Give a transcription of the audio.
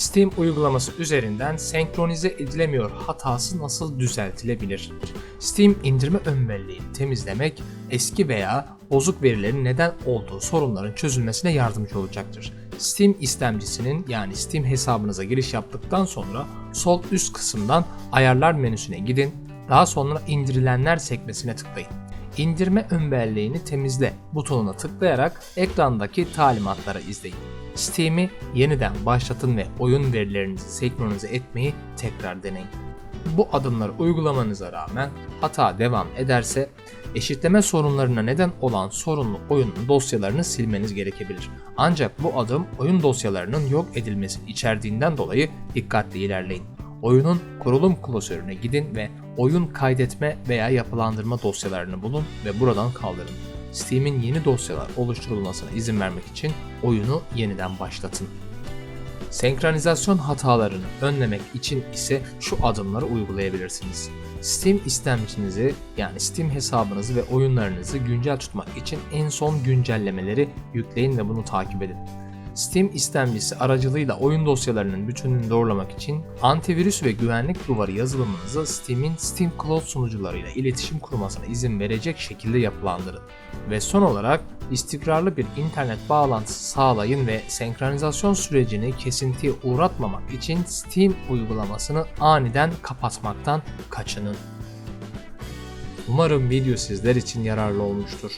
Steam uygulaması üzerinden senkronize edilemiyor hatası nasıl düzeltilebilir? Steam indirme ön belleğini temizlemek, eski veya bozuk verilerin neden olduğu sorunların çözülmesine yardımcı olacaktır. Steam istemcisinin yani Steam hesabınıza giriş yaptıktan sonra sol üst kısımdan ayarlar menüsüne gidin, daha sonra indirilenler sekmesine tıklayın. İndirme ön belleğini temizle butonuna tıklayarak ekrandaki talimatları izleyin. Steam'i yeniden başlatın ve oyun verilerinizi senkronize etmeyi tekrar deneyin. Bu adımları uygulamanıza rağmen hata devam ederse eşitleme sorunlarına neden olan sorunlu oyunun dosyalarını silmeniz gerekebilir. Ancak bu adım oyun dosyalarının yok edilmesini içerdiğinden dolayı dikkatli ilerleyin. Oyunun kurulum klasörüne gidin ve oyun kaydetme veya yapılandırma dosyalarını bulun ve buradan kaldırın. Steam'in yeni dosyalar oluşturulmasına izin vermek için oyunu yeniden başlatın. Senkronizasyon hatalarını önlemek için ise şu adımları uygulayabilirsiniz. Steam istemcinizi yani Steam hesabınızı ve oyunlarınızı güncel tutmak için en son güncellemeleri yükleyin ve bunu takip edin. Steam istemcisi aracılığıyla oyun dosyalarının bütününü doğrulamak için antivirüs ve güvenlik duvarı yazılımınızı Steam'in Steam Cloud sunucularıyla iletişim kurmasına izin verecek şekilde yapılandırın. Ve son olarak istikrarlı bir internet bağlantısı sağlayın ve senkronizasyon sürecini kesintiye uğratmamak için Steam uygulamasını aniden kapatmaktan kaçının. Umarım video sizler için yararlı olmuştur.